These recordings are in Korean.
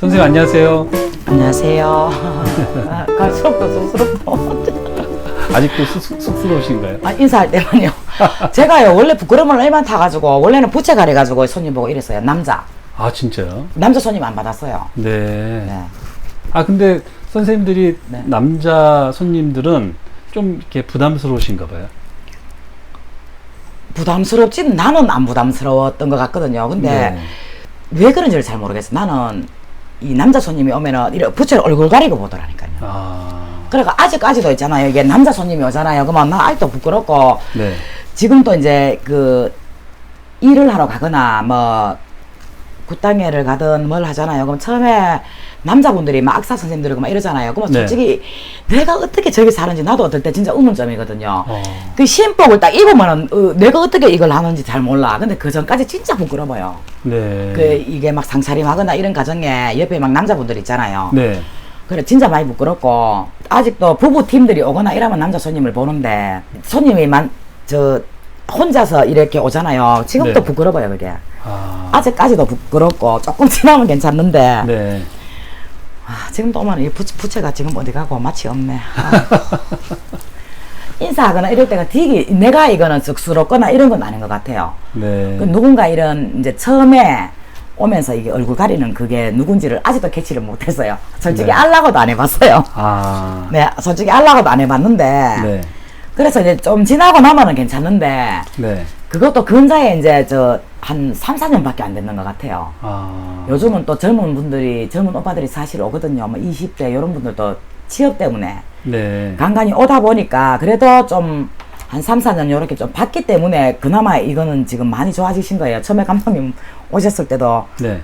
선생님 안녕하세요. 안녕하세요. 갈수록도 쑥스럽고. 아직도 쑥, 쑥- 쑥스러우신가요? 아, 인사할 때만요. 제가요, 원래 부끄러움을 얼마 타가지고, 원래는 부채 가려가지고 손님 보고 이랬어요. 남자. 아 진짜요? 남자 손님 안 받았어요. 네. 네. 아 근데 선생님들이 네. 남자 손님들은 좀 이렇게 부담스러우신가 봐요. 부담스럽지는 나는 안 부담스러웠던 것 같거든요. 근데 네. 왜 그런지를 잘 모르겠어. 나는 이 남자 손님이 오면은 이래 부채를 얼굴 가리고 보더라니까요. 아. 그러니까 아직까지도 있잖아요. 이게 남자 손님이 오잖아요. 그러면 나 아직도 부끄럽고 네. 지금 또 이제 그 일을 하러 가거나 뭐 굿당회를 가든 뭘 하잖아요. 그럼 처음에 남자분들이 막 악사 선생님들이고 막 이러잖아요. 그러면 네. 솔직히 내가 어떻게 저기 사는지 나도 어떨 때 진짜 의문점이거든요. 어. 그 시험복을 딱 입으면은 어, 내가 어떻게 이걸 하는지 잘 몰라. 근데 그 전까지 진짜 부끄러워요. 네. 그 이게 막 상차림하거나 이런 과정에 옆에 막 남자분들 있잖아요. 네. 그래 진짜 많이 부끄럽고 아직도 부부 팀들이 오거나 이러면 남자 손님을 보는데 손님이 만 저 혼자서 이렇게 오잖아요. 지금도 네. 부끄러워요 그게. 아. 아직까지도 부끄럽고 조금 지나면 괜찮는데 네. 아, 지금도 오면 이 부채, 부채 가 지금 어디 가고 맛이 없네. 아. 인사하거나 이럴 때가 되게 내가 이거는 쑥스럽거나 이런 건 아닌 것 같아요. 네. 그 누군가 이런 이제 처음에 오면서 이게 얼굴 가리는 그게 누군지를 아직도 캐치를 못했어요. 솔직히 네. 알라고도 안 해봤어요. 아. 네, 솔직히 알라고도 안 해봤는데. 네. 그래서 이제 좀 지나고 나면은 괜찮은데, 네. 그것도 근자에 이제 저 한 3, 4년밖에 안 됐는 것 같아요. 아. 요즘은 또 젊은 분들이, 젊은 오빠들이 사실 오거든요. 뭐 20대 이런 분들도 취업 때문에 네. 간간히 오다 보니까 그래도 좀 한 3, 4년 요렇게 좀 봤기 때문에 그나마 이거는 지금 많이 좋아지신 거예요. 처음에 감독님 오셨을 때도 네.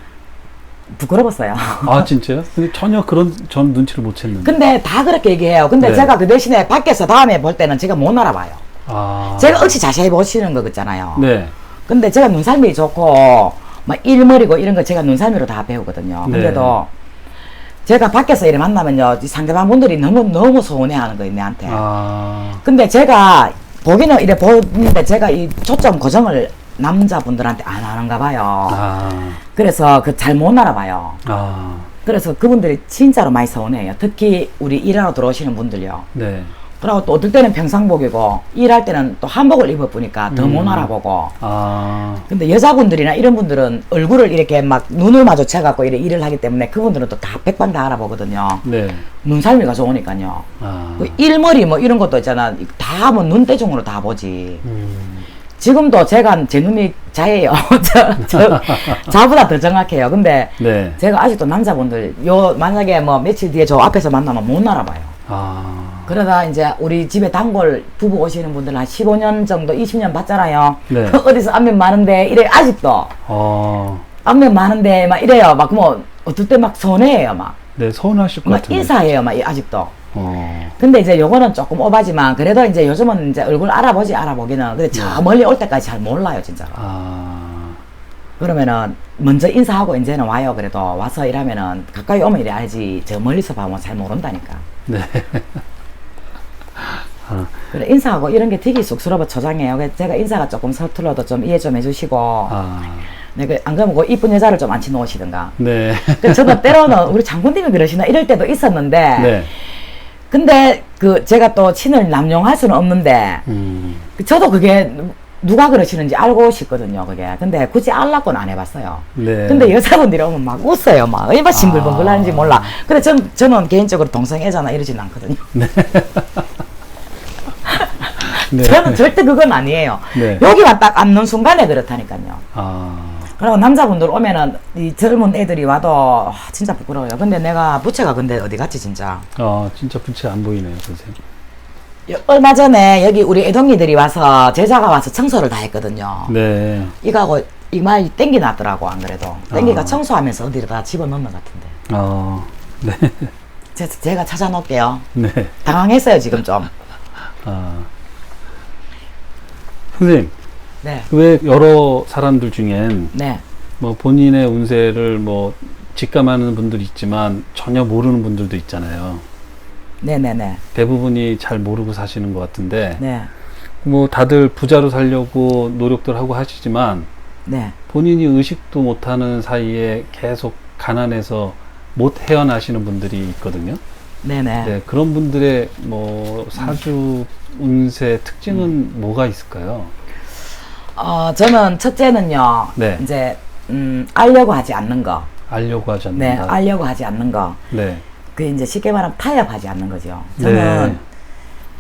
부끄러웠어요. 아 진짜요? 근데 전혀 그런 전 눈치를 못 챘는데. 근데 다 그렇게 얘기해요. 근데 네. 제가 그 대신에 밖에서 다음에 볼 때는 제가 못 알아봐요. 아. 제가 억지 자세히 보시는 거 있잖아요. 네. 근데 제가 눈살미 좋고 막 일머리고 이런 거 제가 눈살미로 다 배우거든요. 네. 근데도 제가 밖에서 이래 만나면요 이 상대방 분들이 너무 너무 서운해하는 거예요 내한테. 아. 근데 제가 보기는 이래 보는데 제가 이 초점 고정을 남자분들한테 안 하는가 봐요. 아. 그래서 그 잘 못 알아봐요. 아. 그래서 그분들이 진짜로 많이 서운해요. 특히 우리 일하러 들어오시는 분들요. 네. 그리고 또 어떨 때는 평상복이고 일할 때는 또 한복을 입어보니까 더못 음. 알아보고 아. 근데 여자분들이나 이런 분들은 얼굴을 이렇게 막 눈을 마주쳐갖고 이래 일을 하기 때문에 그분들은 또 다 백반 다 알아보거든요. 네. 눈살미가 좋으니까요. 아. 그 일머리 뭐 이런 것도 있잖아. 다 뭐 눈대중으로 다 보지. 음. 지금도 제가 제 눈이 자예요. 저, 저, 저보다 더 정확해요. 근데 네. 제가 아직도 남자분들 요 만약에 뭐 며칠 뒤에 저 앞에서 만나면 못 알아봐요. 아. 그러다 이제 우리 집에 단골 부부 오시는 분들 한 15년 정도, 20년 봤잖아요. 네. 어디서 안면 많은데 이래 아직도 어. 안면 많은데 막 이래요. 막 뭐 어떨 때막 서운해요. 막, 네, 서운하실 것 막 같은데. 인사해요. 막 아직도. 어. 근데 이제 요거는 조금 오바지만 그래도 이제 요즘은 이제 얼굴 알아보지 알아보기는 근데 저 네. 멀리 올 때까지 잘 몰라요 진짜로. 아. 그러면은 먼저 인사하고 이제는 와요. 그래도 와서 일하면은 가까이 오면 이래 알지. 저 멀리서 보면 잘 모른다니까. 네. 아, 그래 인사하고 이런 게 되게 쑥스러워 저장해요. 그래서 제가 인사가 조금 서툴러도 좀 이해 좀 해주시고. 아. 네, 그, 안 그러면 그 이쁜 여자를 좀 앉혀 놓으시든가. 네. 그 저도 때로는 우리 장군님이 그러시나 이럴 때도 있었는데. 네. 근데 그 제가 또 친을 남용할 수는 없는데. 음. 그 저도 그게 누가 그러시는지 알고 싶거든요, 그게. 근데 굳이 알라고는 안 해봤어요. 네. 근데 여자분들이 오면 막 웃어요, 막. 얼마나 싱글벙글 하는지 아. 몰라. 근데 전, 저는 개인적으로 동성애자나 이러진 않거든요. 네. 저는 절대 그건 아니에요. 네. 여기만 딱 앉는 순간에 그렇다니까요. 아. 그리고 남자분들 오면은 이 젊은 애들이 와도 아, 진짜 부끄러워요. 근데 내가 부채가 근데 어디 갔지, 진짜. 아, 진짜 부채 안 보이네요, 선생님. 여- 얼마 전에 여기 우리 애동이들이 와서 제자가 와서 청소를 다 했거든요. 네. 이거하고 이말 땡기 났더라고 안 그래도 땡기가 아. 청소하면서 어디다 집어넣는 것 같은데 아. 네. 제, 제가 찾아놓을게요 네. 당황했어요 지금 좀 아. 선생님, 네, 왜 여러 사람들 중엔 네, 뭐 본인의 운세를 뭐 직감하는 분들이 있지만 전혀 모르는 분들도 있잖아요. 네, 네, 네, 대부분이 잘 모르고 사시는 것 같은데 네, 뭐 다들 부자로 살려고 노력들 하고 하시지만 네, 본인이 의식도 못하는 사이에 계속 가난해서 못 헤어나시는 분들이 있거든요. 네네. 네, 그런 분들의 뭐 사주 운세 특징은 음. 뭐가 있을까요? 어, 저는 첫째는요. 네. 이제 음, 알려고 하지 않는 거. 알려고 하지 네, 않는다. 알려고 하지 않는 거. 네. 그 이제 쉽게 말하면 타협하지 않는 거죠. 저는 네.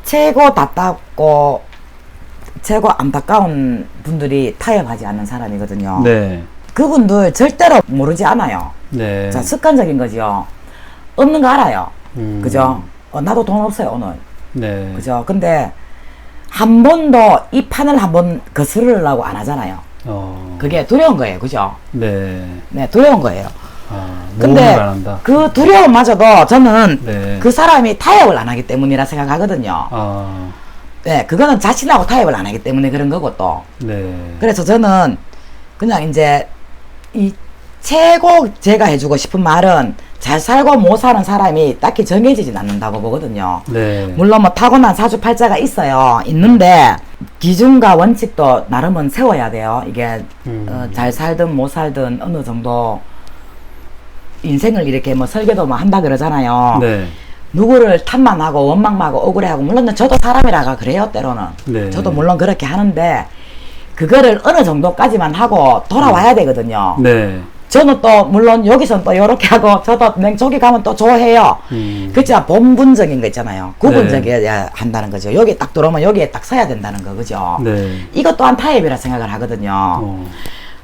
최고 답답고 최고 안타까운 분들이 타협하지 않는 사람이거든요. 네. 그분들 절대로 모르지 않아요. 네. 자, 습관적인 거죠. 없는 거 알아요. 음. 그죠? 어, 나도 돈 없어요, 오늘. 네. 그죠? 근데 한 번도 이 판을 한 번 거스르려고 안 하잖아요. 어. 그게 두려운 거예요. 그죠? 네. 네, 두려운 거예요. 아, 근데. 그 두려움마저도 저는 네. 그 사람이 타협을 안 하기 때문이라 생각하거든요. 아, 네, 그거는 자신하고 타협을 안 하기 때문에 그런 거고 또. 네. 그래서 저는 그냥 이제 이 최고 제가 해주고 싶은 말은 잘 살고 못 사는 사람이 딱히 정해지진 않는다고 보거든요. 네. 물론 뭐 타고난 사주팔자가 있어요. 있는데 기준과 원칙도 나름은 세워야 돼요. 이게 음. 어, 잘 살든 못 살든 어느 정도 인생을 이렇게 뭐 설계도 뭐 한다 그러잖아요. 네. 누구를 탓만하고 원망하고 억울해하고 물론 저도 사람이라가 그래요 때로는. 네. 저도 물론 그렇게 하는데 그거를 어느 정도까지만 하고 돌아와야 되거든요. 네. 저는 또 물론 여기선 또 이렇게 하고 저도 냉 저기 가면 또 좋아해요. 음. 그죠 본분적인 거 있잖아요. 구분적이어야 한다는 거죠. 여기 딱 들어오면 여기에 딱 서야 된다는 거 그죠. 네. 이것 또한 타협이라 생각을 하거든요. 어.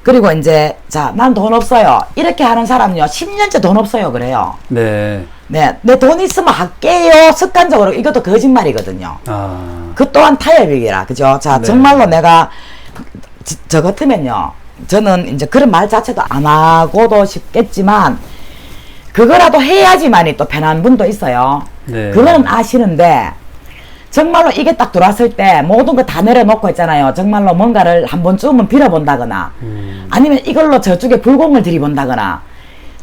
그리고 이제 자 난 돈 없어요. 이렇게 하는 사람요 10년째 돈 없어요 그래요. 네. 네, 내 돈 있으면 할게요. 습관적으로 이것도 거짓말이거든요. 아. 그 또한 타협이라 그죠? 자 네. 정말로 내가 지- 저 같으면요. 저는 이제 그런 말 자체도 안 하고도 싶겠지만 그거라도 해야지만이 또 편한 분도 있어요. 네. 그거는 아시는데 정말로 이게 딱 들어왔을 때 모든 거다 내려놓고 있잖아요. 정말로 뭔가를 한 번쯤은 빌어본다거나 음. 아니면 이걸로 저쪽에 불공을 들이본다거나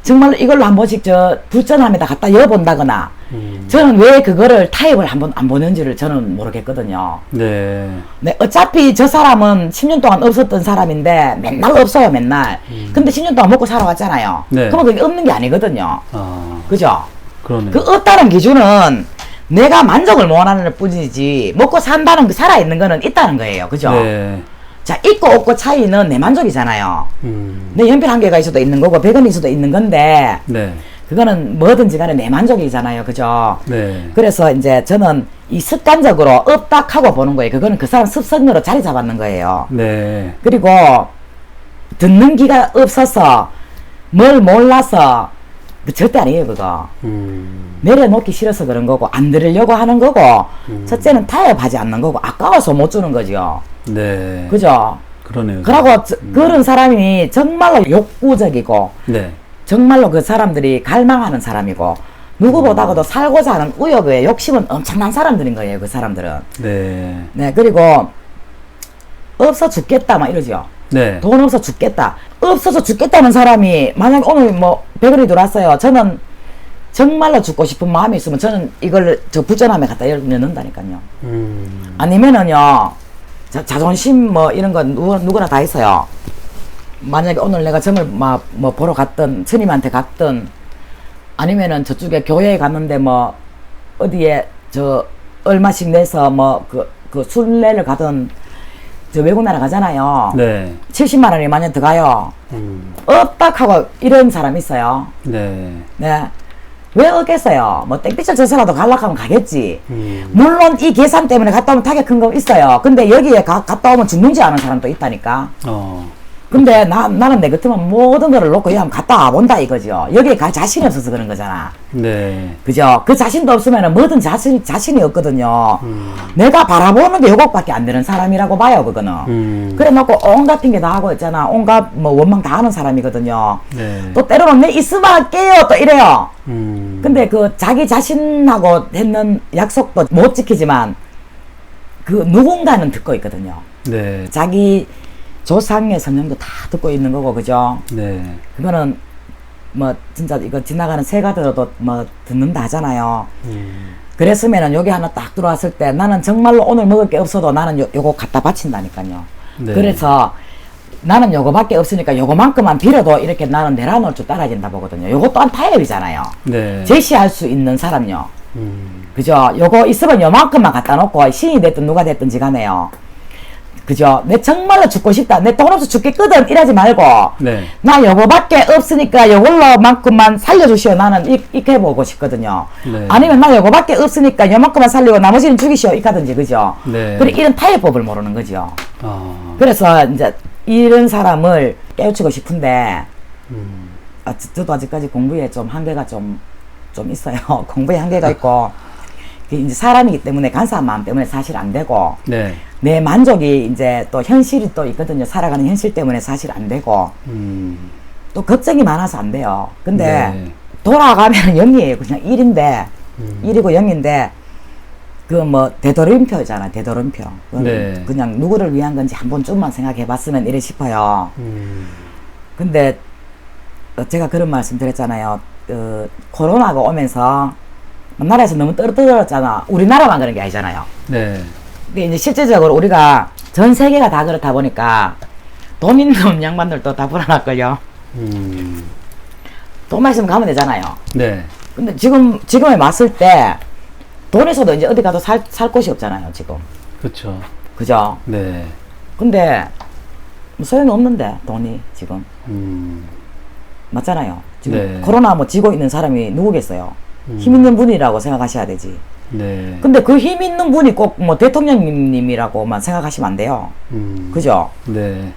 정말로 이걸로 한 번씩 저 불전함에다 갖다 여본다거나 음. 저는 왜 그거를 타협을 한 번 안 보는지를 저는 모르겠거든요. 네. 네, 어차피 저 사람은 10년 동안 없었던 사람인데 맨날 없어요, 맨날. 근데 10년 동안 먹고 살아왔잖아요. 네. 그러면 그게 없는 게 아니거든요. 아. 그죠? 그러네. 그 없다는 기준은 내가 만족을 못 하는 뿐이지 먹고 산다는 그 살아있는 거는 있다는 거예요. 그죠? 네. 자, 있고 없고 차이는 내 만족이잖아요. 음. 내 연필 한 개가 있어도 있는 거고, 백원이 있어도 있는 건데, 네. 그거는 뭐든지 간에 내 만족이잖아요. 그죠? 네. 그래서 이제 저는 이 습관적으로 없다 하고 보는 거예요. 그거는 그 사람 습성으로 자리 잡았는 거예요. 네. 그리고 듣는 기가 없어서 뭘 몰라서 그 절대 아니에요, 그거. 음. 내려놓기 싫어서 그런 거고, 안 들으려고 하는 거고, 음. 첫째는 타협하지 않는 거고, 아까워서 못 주는 거죠. 네. 그죠? 그러네요. 그러고 저- 그런 사람이 정말로 욕구적이고, 네. 정말로 그 사람들이 갈망하는 사람이고 누구보다도 살고자 하는 의욕에 욕심은 엄청난 사람들인 거예요 그 사람들은 네. 네 그리고 없어 죽겠다 막 이러죠 네. 돈 없어 죽겠다 없어서 죽겠다는 사람이 만약에 오늘 뭐 100원이 들어왔어요 저는 정말로 죽고 싶은 마음이 있으면 저는 이걸 저 부전함에 갖다 넣는다니까요 음. 아니면은요 자, 자존심 뭐 이런 거 누구, 누구나 다 있어요 만약에 오늘 내가 점을 막 뭐 보러 갔든 스님한테 갔든 아니면은 저쪽에 교회에 갔는데 뭐 어디에 저 얼마씩 내서 뭐 그 그 순례를 가든 저 외국 나라 가잖아요 네. 70만 원이 만약 들어가요 음. 없다 하고 이런 사람 있어요 네. 네왜 없겠어요 뭐 땡볕을 져서라도 갈락하면 가겠지 음. 물론 이 계산 때문에 갔다 오면 타격 큰 거 있어요. 근데 여기에 가, 갔다 오면 죽는지 아는 사람도 있다니까. 어. 근데 나, 나는 내 같으면 모든 거를 놓고 그냥 갔다 와본다 이거죠. 여기에 갈 자신이 없어서 그런 거잖아. 네. 그죠? 그 자신도 없으면 뭐든 자신, 자신이 없거든요. 음. 내가 바라보는 게 요것밖에 안 되는 사람이라고 봐요, 그거는. 음. 그래 놓고 온갖 핑계 다 하고 있잖아. 온갖 뭐 원망 다 하는 사람이거든요. 네. 또 때로는 내 있으면 할게요. 또 이래요. 음. 근데 그 자기 자신하고 했는 약속도 못 지키지만 그 누군가는 듣고 있거든요. 네. 자기 조상의 성령도 다 듣고 있는 거고 그죠? 네. 그거는 뭐 진짜 이거 지나가는 새가 들어도 뭐 듣는다 하잖아요. 음. 그랬으면은 여기 하나 딱 들어왔을 때 나는 정말로 오늘 먹을 게 없어도 나는 요, 요거 갖다 바친다니까요. 네. 그래서 나는 요거밖에 없으니까 요거만큼만 빌어도 이렇게 나는 내려놓을 줄 따라진다 보거든요. 요거 또한 타협이잖아요. 네. 제시할 수 있는 사람요. 음, 그죠? 요거 있으면 요만큼만 갖다 놓고 신이 됐든 누가 됐든지 간에요. 그죠? 내 정말로 죽고 싶다. 내 돈 없어 죽겠거든. 이러지 말고. 네. 나 요거밖에 없으니까 요걸로만큼만 살려주시오. 나는 이, 이렇게 해보고 싶거든요. 네. 아니면 나 요거밖에 없으니까 요만큼만 살리고 나머지는 죽이시오. 이카든지 그죠? 네. 그래 이런 타협법을 모르는 거죠. 아, 그래서 이제 이런 사람을 깨우치고 싶은데 음, 아, 저- 저도 아직까지 공부에 좀 한계가 좀, 좀 있어요. 공부에 한계가 있고, 그 이제 사람이기 때문에 간사한 마음 때문에 사실 안 되고, 네. 내 만족이 이제 또 현실이 또 있거든요. 살아가는 현실 때문에 사실 안 되고, 음, 또 걱정이 많아서 안 돼요. 근데 네. 돌아가면 영이에요. 그냥 일인데 음. 일이고 영인데, 그뭐 되도록이표잖아. 되도록이표. 그건 네. 그냥 누구를 위한 건지 한 번쯤만 생각해 봤으면 이래 싶어요. 음, 근데 어, 제가 그런 말씀 드렸잖아요. 어, 코로나가 오면서 나라에서 너무 떨어뜨렸잖아. 우리나라만 그런 게 아니잖아요. 네. 근데 이제 실제적으로 우리가 전 세계가 다 그렇다 보니까 돈 있는 양반들도 다 불안할걸요. 음, 돈만 있으면 가면 되잖아요. 네. 근데 지금, 지금에 왔을 때 돈에서도 이제 어디 가도 살, 살 곳이 없잖아요, 지금. 그렇죠. 그죠? 네. 근데 뭐 소용이 없는데, 돈이 지금. 음, 맞잖아요. 지금 네. 코로나 뭐 지고 있는 사람이 누구겠어요? 음. 힘 있는 분이라고 생각하셔야 되지. 네. 근데 그 힘 있는 분이 꼭 뭐 대통령님이라고만 생각하시면 안 돼요. 음, 그죠? 네.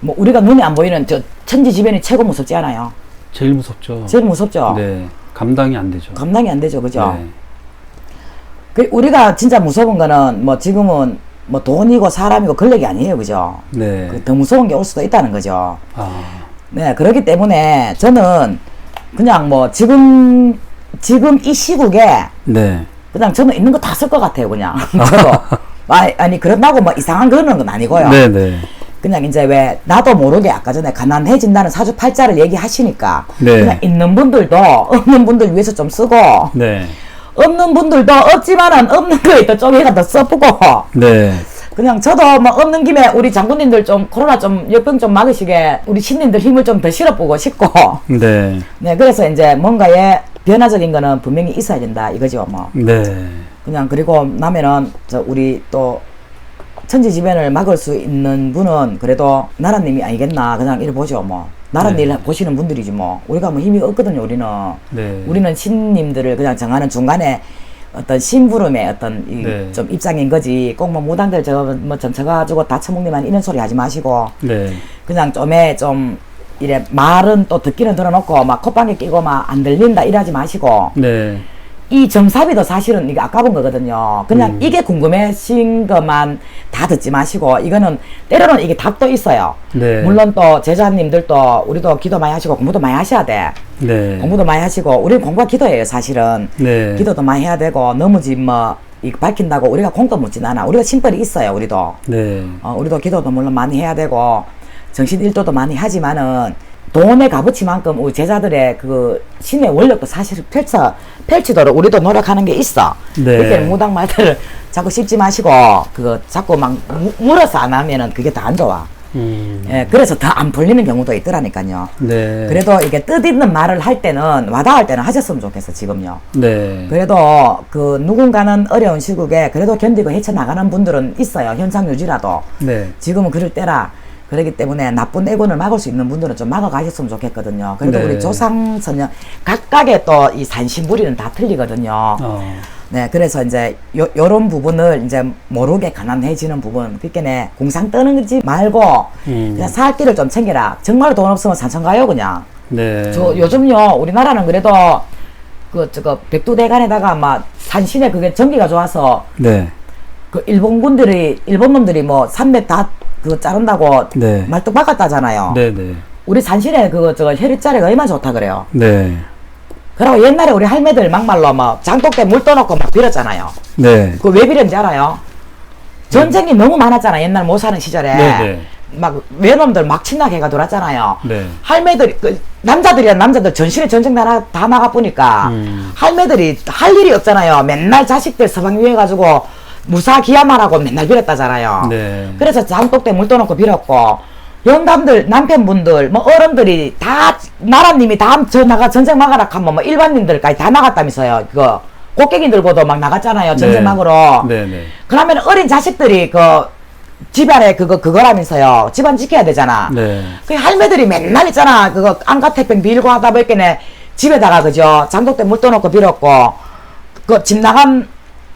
뭐 우리가 눈에 안 보이는 저 천지지변이 최고 무섭지 않아요? 제일 무섭죠. 제일 무섭죠? 네. 감당이 안 되죠. 감당이 안 되죠, 그죠? 네. 그 우리가 진짜 무서운 거는 뭐 지금은 뭐 돈이고 사람이고 권력이 아니에요, 그죠? 네. 그더 무서운 게 올 수도 있다는 거죠. 아, 네, 그렇기 때문에 저는 그냥 뭐 지금 지금 이 시국에 네. 그냥 저는 있는 거 다 쓸 것 같아요, 그냥. 저도. 아, 아니, 그런다고 뭐 이상한 그러는 건 아니고요. 네, 네. 그냥 이제 왜, 나도 모르게 아까 전에 가난해진다는 사주팔자를 얘기하시니까. 네. 그냥 있는 분들도 없는 분들 위해서 좀 쓰고, 네. 없는 분들도 없지만은 없는 거에 또 쪼개가 더 써보고, 네. 그냥 저도 뭐 없는 김에 우리 장군님들 좀 코로나 좀 역병 좀 막으시게 우리 신님들 힘을 좀 더 실어보고 싶고, 네. 네, 그래서 이제 뭔가의 변화적인 거는 분명히 있어야 된다 이거죠, 뭐. 네. 그냥 그리고 나면은 저 우리 또 천지지변을 막을 수 있는 분은 그래도 나라님이 아니겠나 그냥 이래 보죠 뭐 나라님 네. 일 보시는 분들이지 뭐 우리가 뭐 힘이 없거든요 우리는 네. 우리는 신님들을 그냥 정하는 중간에 어떤 심부름의 어떤 이 네. 좀 입장인 거지 꼭 뭐 무당들 저뭐 점쳐가지고 다 처먹니만 이런 소리 하지 마시고 네. 그냥 좀에 좀 이래 말은 또 듣기는 들어놓고 막 콧방귀 끼고 막 안 들린다 이러지 마시고 네. 이 정사비도 사실은 이게 아까운 거거든요. 그냥 음. 이게 궁금해신 것만 다 듣지 마시고 이거는 때로는 이게 답도 있어요. 네. 물론 또 제자님들도 우리도 기도 많이 하시고 공부도 많이 하셔야 돼. 네. 공부도 많이 하시고 우리는 공부가 기도예요 사실은. 네. 기도도 많이 해야 되고 너무지 뭐 이 밝힌다고 우리가 공도 묻진 않아. 우리가 심벌이 있어요 우리도. 네. 어, 우리도 기도도 물론 많이 해야 되고 정신 일도도 많이 하지만은 돈의 값어치만큼 우리 제자들의 그 신의 원력도 사실 펼쳐 펼치도록 우리도 노력하는 게 있어. 네. 그렇게 무당 말들을 자꾸 씹지 마시고 그거 자꾸 막 무- 물어서 안 하면은 그게 더안 좋아. 음. 예, 그래서 더 안 풀리는 경우도 있더라니까요. 네. 그래도 이게 뜻있는 말을 할 때는 와닿을 때는 하셨으면 좋겠어 지금요. 네. 그래도 그 누군가는 어려운 시국에 그래도 견디고 헤쳐 나가는 분들은 있어요. 현상 유지라도. 네. 지금은 그럴 때라 그렇기 때문에 나쁜 애군을 막을 수 있는 분들은 좀 막아가셨으면 좋겠거든요. 그래도 네. 우리 조상 선녀 각각의 또 이 산신부리는 다 틀리거든요. 어. 네, 그래서 이제 요, 요런 부분을 이제 모르게 가난해지는 부분, 그렇게 공상 떠는지 말고 음. 그냥 살 길을 좀 챙겨라. 정말 돈 없으면 산천 가요, 그냥. 네. 저 요즘요 우리나라는 그래도 그 저거 백두대간에다가 막 산신에 그게 전기가 좋아서 네. 그 일본 분들이 일본 놈들이 뭐 산맥 다 그거 자른다고 네. 말뚝 박았다잖아요. 네, 네. 우리 산신에 그거 저거 혈입자리가 얼마나 좋다 그래요. 네. 그리고 옛날에 우리 할매들 막말로 막 장독대 물 떠놓고 막 빌었잖아요. 네. 그 왜 빌었는지 알아요? 전쟁이 너무 많았잖아 옛날 못 사는 시절에. 네, 네. 막 외놈들 막 침략해가 돌았잖아요. 네. 할매들이 그 남자들이란 남자들 전신에 전쟁 다, 나- 다 나가 보니까 음. 할매들이 할 일이 없잖아요. 맨날 자식들 서방 위해 가지고 무사 기야만 하고 맨날 빌었다잖아요. 네. 그래서 장독대 물 떠 놓고 빌었고 영감들 남편분들 뭐 어른들이 다 나라님이 다저 나가 전쟁 막아라 하면 뭐 일반인들까지 다 나갔다면서요 그거 꽃게기 들고도 막 나갔잖아요 전쟁 네. 막으러 네네. 그러면 어린 자식들이 그 집안에 그거 그거라면서요 집안 지켜야 되잖아 네. 그 할매들이 맨날 있잖아 그거 안가태평 빌고 하다 보니까 집에다가 그죠 장독대 물 떠 놓고 빌었고 그 집 나간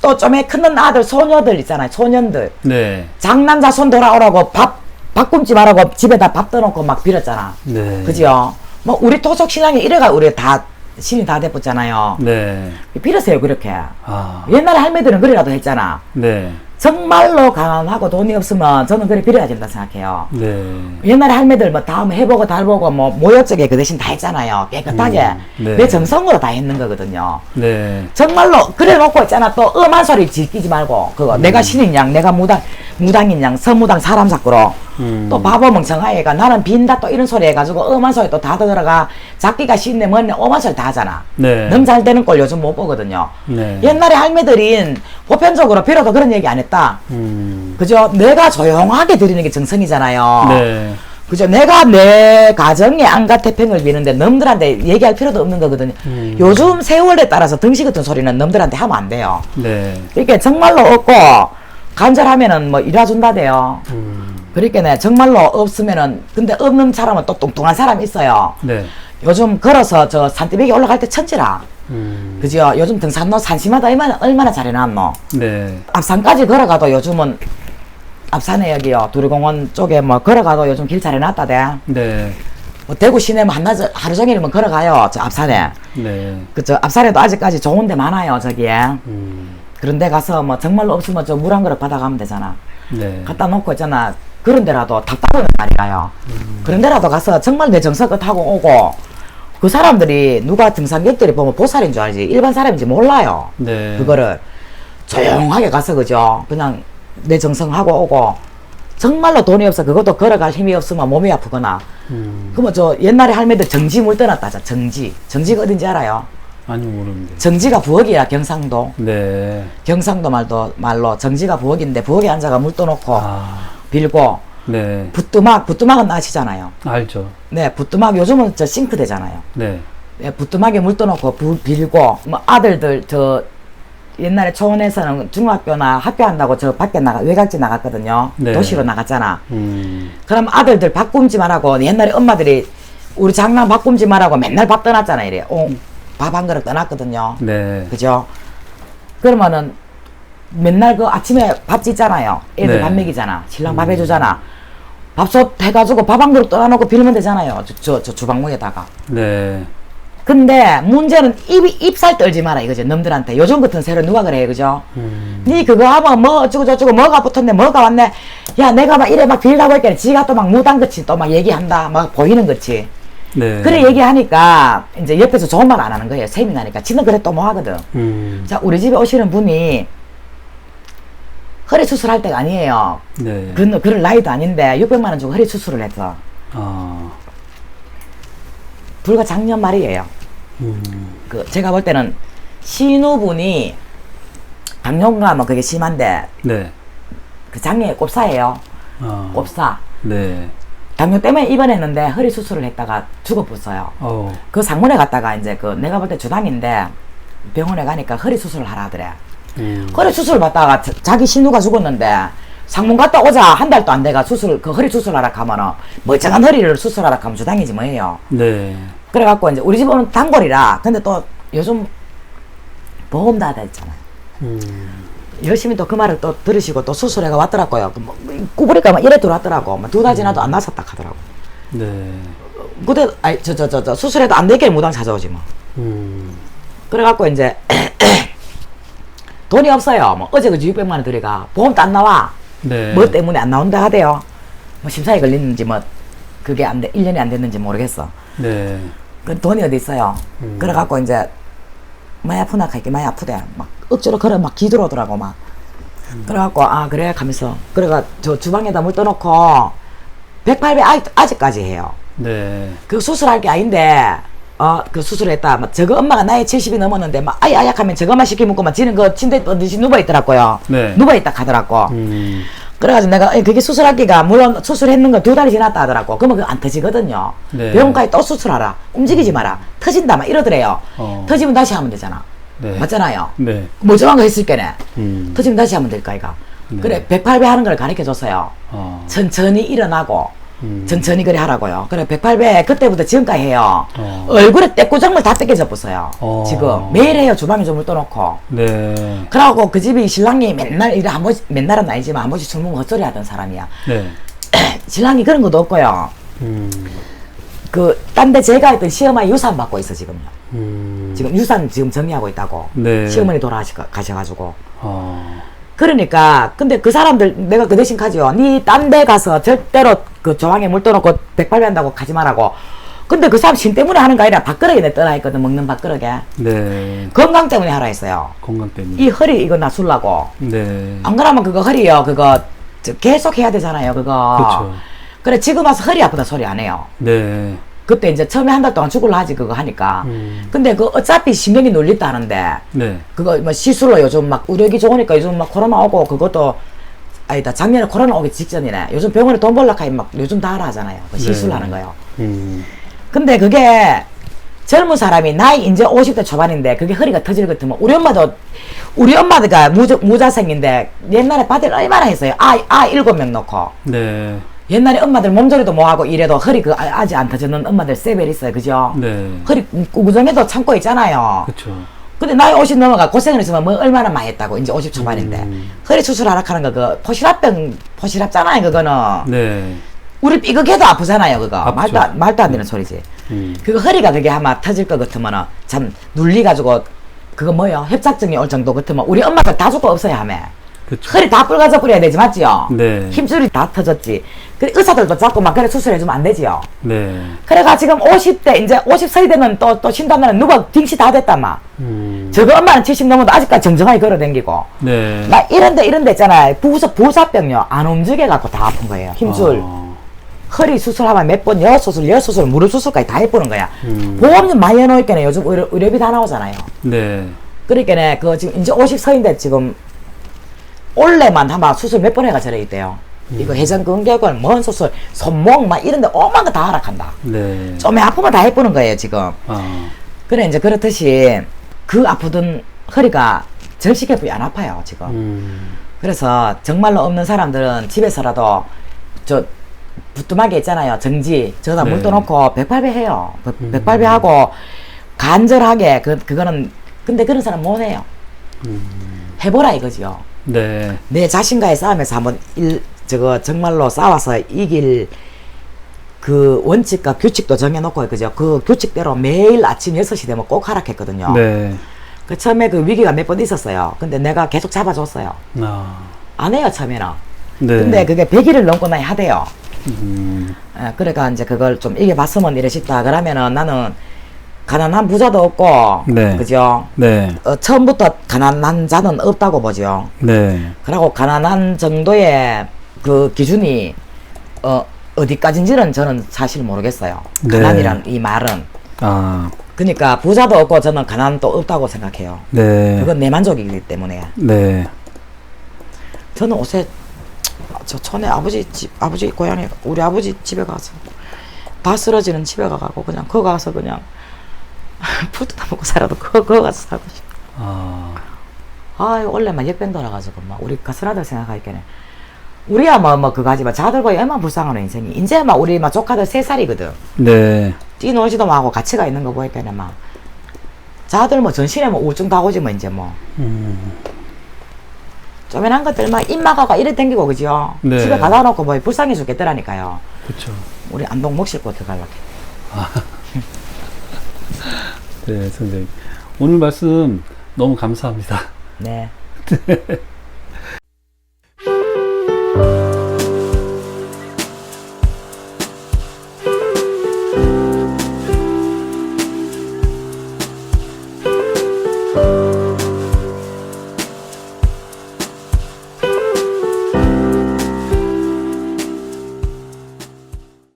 또 좀에 큰 아들 소녀들 있잖아요 소년들 네. 장남 자 손 돌아오라고 밥, 밥 굶지 말라고 집에다 밥 떠놓고 막 빌었잖아. 네. 그죠? 뭐, 우리 토속 신랑이 이래가 우리 다, 신이 다 돼봤잖아요. 네. 빌으세요, 그렇게. 아. 옛날에 할매들은 그래라도 했잖아. 네. 정말로 가난하고 돈이 없으면 저는 그래 빌어야 된다 생각해요. 네. 옛날에 할매들 뭐 다음 해보고 달보고 뭐 모여쪽에 그 대신 다 했잖아요. 깨끗하게. 음, 네. 내 정성으로 다 했는 거거든요. 네. 정말로 그래 놓고 있잖아 또 엄한 소리 지키지 말고 그거 내가 신인 양 내가 무당 무당인 양 서무당 사람 사꾸로 음. 또 바보 멍청하얘가 나는 빈다 또 이런 소리 해가지고 엄한 소리 또 다 들어가 자기가 신내 뭐네 엄한 소리 다 하잖아 네. 너무 잘 되는 걸 요즘 못 보거든요 네. 옛날에 할매들인 보편적으로 빌어도 그런 얘기 안 했다 음. 그죠 내가 조용하게 드리는 게 정성이잖아요 네. 그죠? 내가 내 가정의 안가 태평을 비는데 넘들한테 얘기할 필요도 없는 거거든요. 음. 요즘 세월에 따라서 덩시 같은 소리는 넘들한테 하면 안 돼요. 네. 이렇게 정말로 없고 간절하면은 뭐 일해준다대요. 음. 그러니까 네, 정말로 없으면은 근데 없는 사람은 또 뚱뚱한 사람 있어요. 네. 요즘 걸어서 저 산띠배기 올라갈 때 천지라. 음. 그죠? 요즘 등산로 산시마다 얼마나 얼마나 잘해놨노. 네. 앞산까지 걸어가도 요즘은 앞산에 여기요 두리공원 쪽에 뭐 걸어가도 요즘 길 잘해놨다대. 네. 뭐 대구 시내면 한낮 하루 종일이면 걸어가요 저 앞산에 네. 그저 앞산에도 아직까지 좋은 데 많아요 저기에 음. 그런 데 가서 뭐 정말로 없으면 저 물 한 그릇 받아가면 되잖아 네. 갖다 놓고 있잖아 그런 데라도 답답하면 말이에요 그런 데라도 가서 정말 내 정석을 타고 오고 그 사람들이 누가 등산객들이 보면 보살인 줄 알지 일반 사람인지 몰라요 네. 그거를 조용하게 가서 그죠 그냥 내 정성하고 오고 정말로 돈이 없어 그것도 걸어갈 힘이 없으면 몸이 아프거나 음. 그러면 저 옛날에 할매들 정지 물 떠났다자 정지 정지가 어딘지 알아요? 아니 모르는데. 정지가 부엌이야 경상도 네. 경상도 말도 말로 정지가 부엌인데 부엌에 앉아가 물 떠놓고 아. 빌고 네. 부뚜막 부뚜막은 아시잖아요 알죠. 네 부뚜막 요즘은 저 싱크대잖아요 네. 네, 부뚜막에 물 떠놓고 부, 빌고 뭐 아들들 저 옛날에 초원에서는 중학교나 학교 한다고 저 밖에 나가 외곽지 나갔거든요 네. 도시로 나갔잖아 음. 그럼 아들들 밥 굶지 말라고 옛날에 엄마들이 우리 장남 밥 굶지 말라고 맨날 밥 떠났잖아 이래 어, 밥한 그릇 떠났거든요 네. 그죠 그러면은 맨날 그 아침에 밥 짓잖아요. 애들 네. 밥 먹이잖아. 신랑 밥 해주잖아. 밥솥 해가지고 밥 한 그릇 떠나놓고 빌면 되잖아요. 저, 저, 저 주방문에다가. 네. 근데 문제는 입, 입살 떨지 마라 이거죠 놈들한테. 요즘 같은 새로 누가 그래 그죠? 음. 니 그거 하면 뭐 어쩌고 저쩌고 뭐가 붙었네 뭐가 왔네. 야 내가 막 이래 막 빌라고 했더니 지가 또 막 무당같이 또 막 얘기한다 막 보이는 거지 네. 그래 얘기하니까 이제 옆에서 좋은 말 안 하는 거예요. 셈이 나니까. 지는 그래 또 뭐 하거든. 음. 자 우리 집에 오시는 분이 허리 수술할 때가 아니에요 네. 그, 그런 나이도 아닌데 600만 원 주고 허리 수술을 했어 아. 불과 작년 말이에요 음. 그 제가 볼 때는 신우분이 당뇨가 뭐 그게 심한데 네. 그 장녀에 꼽사예요 아. 꼽사 네. 당뇨 때문에 입원했는데 허리 수술을 했다가 죽어버렸어요. 어. 그 상문에 갔다가 이제 그 내가 볼 때 주당인데 병원에 가니까 허리 수술을 하라 하더래. 음. 허리 수술 받다가 자- 자기 신우가 죽었는데 상문 갔다 오자 한 달도 안 돼가 수술 그 허리 수술하라 하면은 멀쩡한 허리를 수술하라 하면 주당이지 뭐예요. 네. 그래갖고 이제 우리 집은 단골이라 근데 또 요즘 보험 다 됐잖아요. 음. 열심히 또 그 말을 또 들으시고 또 수술해가 왔더라고요. 그 뭐, 구부리까 막 이래 들어왔더라고. 뭐 두달 지나도 안 나섰다 하더라고. 네. 그때 아니 저저저저 수술해도 안 되게 무당 찾아오지 뭐. 음. 그래갖고 이제 돈이 없어요. 뭐 어제 그지 600만 원 들이가 보험도 안 나와. 네. 뭐 때문에 안 나온다 하대요. 뭐 심사에 걸리는지 뭐 그게 안 돼, 1년이 안 됐는지 모르겠어. 네. 그 돈이 어디 있어요. 음. 그래 갖고 이제 많이 아프나 하니까 많이 아프대. 막 억지로 걸어 막 기들어오더라고 막. 그래 갖고 아 그래 가면서 그래가 저 주방에다 물 떠놓고 108배 아직, 아직까지 해요. 네. 그 수술할 게 아닌데 어 그 수술했다 막 저거 엄마가 나이 70이 넘었는데 막 아야 아약하면 저거만 시켜 먹고 막 지는 그 침대에 뻗듯이 누워 있더라고요 네. 누워 있다 하더라고 음. 그래가지고 내가 에, 그게 수술하기가 물론 수술했는 건두 달이 지났다 하더라고. 그러면 그거 안 터지거든요. 네. 병원까지 또 수술하라. 움직이지 마라. 터진다 막 이러더래요. 어. 터지면 다시 하면 되잖아. 네. 맞잖아요. 네. 멀쩡한 거 했을 게네. 음. 터지면 다시 하면 될까 이가. 네. 그래 108배 하는 걸 가르쳐 줬어요. 어. 천천히 일어나고 음. 천천히 그래 하라고요. 그래 108배 그때부터 지금까지 해요. 어. 얼굴에 떼꾸정물 다 뺏겨져 버어요. 어. 지금 매일 해요. 주방에 좀물 떠놓고. 네. 그러고 그 집이 신랑이 맨날 이래 한 번씩 맨날은 아니지만 한 번씩 술 먹으면 헛소리 하던 사람이야. 네. 신랑이 그런 것도 없고요. 음. 그딴 데 제가 했던 시어머니 유산 받고 있어 지금요. 음. 지금 유산 지금 정리하고 있다고. 네. 시어머니 돌아가셔가지고. 어. 그러니까 근데 그 사람들 내가 그 대신 가지요. 니 딴 데 가서 절대로 그 조항에 물 떠놓고 백발배 한다고 가지 말라고. 근데 그 사람 신 때문에 하는 거 아니라 밥그릇에 내 떠나 있거든 먹는 밥그릇에 네. 건강 때문에 하라 했어요. 건강 때문에. 이 허리 이거 놔술라고. 네. 안 그러면 그거 허리요 그거 저 계속 해야 되잖아요 그거. 그렇죠. 그래 지금 와서 허리 아프다 소리 안 해요. 네. 그때 이제 처음에 한 달 동안 죽을라 하지 그거 하니까. 음. 근데 그 어차피 신경이 눌린다 하는데 네. 그거 뭐 시술로 요즘 막 의료기 좋으니까 요즘 막 코로나 오고 그것도 아니다 작년에 코로나 오기 직전이네 요즘 병원에 돈 벌라 하면 막 요즘 다 하라 하잖아요 그 시술 네. 하는 거요 음. 근데 그게 젊은 사람이 나이 이제 50대 초반인데 그게 허리가 터질 것 같으면 우리 엄마도 우리 엄마가 무자, 무자생인데 옛날에 바들 얼마나 했어요 아, 아 일곱 명 놓고 네. 옛날에 엄마들 몸조리도 뭐하고 이래도 허리 그 아- 아직 안 터지는 엄마들 세벨 있어요 그죠 네. 허리 구정에도 참고 있잖아요 그렇죠. 근데 나이 50 넘어가 고생을 했으면 뭐 얼마나 많이 했다고 이제 50 초반인데 음. 허리 수술하라 하는 거그 포시랍병 포시랍잖아요 그거는 네. 우리 삐걱해도 아프잖아요 그거 아프죠. 말도 안- 말도 안 되는 소리지 음. 그거 허리가 그게 아마 터질 것 같으면은 참 눌리 가지고 그거 뭐요 협착증이 올 정도 같으면 우리 엄마가 다 죽고 없어야 하며 그렇죠. 허리 다 뿔가져 뿌려야 되지 맞지요 네. 힘줄이 다 터졌지 그 의사들도 자꾸 막 그래 수술해주면 안 되지요 네. 그래가 지금 50대 이제 50 서이 되면 또 또 쉰다면 누가 딩시 다 됐단 마 음. 저거 엄마는 70 넘어도 아직까지 정정하게 걸어댕기고 네. 나 이런데 이런데 있잖아요 부서 부사병요 안 움직여 갖고 다 아픈 거예요 힘줄 어. 허리 수술하면 몇번여 수술 여 수술 무릎 수술까지 다 해보는 거야 음. 보험료 많이 해놓으니까 요즘 의료, 의료비 다 나오잖아요 네. 그러니까 그 지금 이제 50 서인데 지금 올해만 아마 수술 몇 번 해가 저래 있대요 이거 해전 근개골 먼 수술 손목 막 이런데 오만 거 다 하락한다 네. 좀 아프면 다 해보는 거예요 지금 아. 그래 이제 그렇듯이 그 아프던 허리가 절시계부이 안 아파요 지금 음. 그래서 정말로 없는 사람들은 집에서라도 저 부뚜막에 있잖아요 정지 저기다 네. 물 떠놓고 백발배 해요 백- 음. 백발배 하고 간절하게 그 그거는 근데 그런 사람 못 해요 음. 해보라 이거지요 네. 내 자신과의 싸움에서 한번 일 저거 정말로 싸워서 이길 그 원칙과 규칙도 정해놓고 그죠 그 규칙대로 매일 아침 6시 되면 꼭 하락했거든요 네. 그 처음에 그 위기가 몇 번 있었어요 근데 내가 계속 잡아줬어요 아. 안 해요 처음에는 네. 근데 그게 100일을 넘고 나야 하대요 음. 예, 그러니까 이제 그걸 좀 이겨봤으면 이래 싶다 그러면은 나는 가난한 부자도 없고 네. 그죠 네. 어, 처음부터 가난한 자는 없다고 보죠 네. 그리고 가난한 정도의 그 기준이 어 어디까지인지는 저는 사실 모르겠어요 네. 가난이란 이 말은 아. 그러니까 부자도 없고 저는 가난도 없다고 생각해요 네. 그건 내 만족이기 때문에 네. 저는 옷에 저 촌에 아버지 집 아버지 고향에 우리 아버지 집에 가서 다 쓰러지는 집에 가고 그냥 거기 가서 그냥 푸드나 먹고 살아도 거 거기 가서 살고 싶어. 아. 아유 원래만 역병 돌아가지고 막 우리 가스라들 생각하기에는 우리야 뭐 뭐 그거 하지만 자들과 얼마나 불쌍한 인생이 이제 막 우리 막 조카들 세 살이거든 네. 뛰놀지도 하고 가치가 있는 거 보니까는 막 자들 뭐 전신에 뭐 우울증 다 오지 뭐 이제 뭐 음. 쪼맨한 것들 막 입마가가 이래 댕기고 그죠 네. 집에 가다 놓고 뭐 불쌍해 죽겠더라니까요 그렇죠. 우리 안동 먹실 거 들어갈라 네, 선생님. 오늘 말씀 너무 감사합니다. 네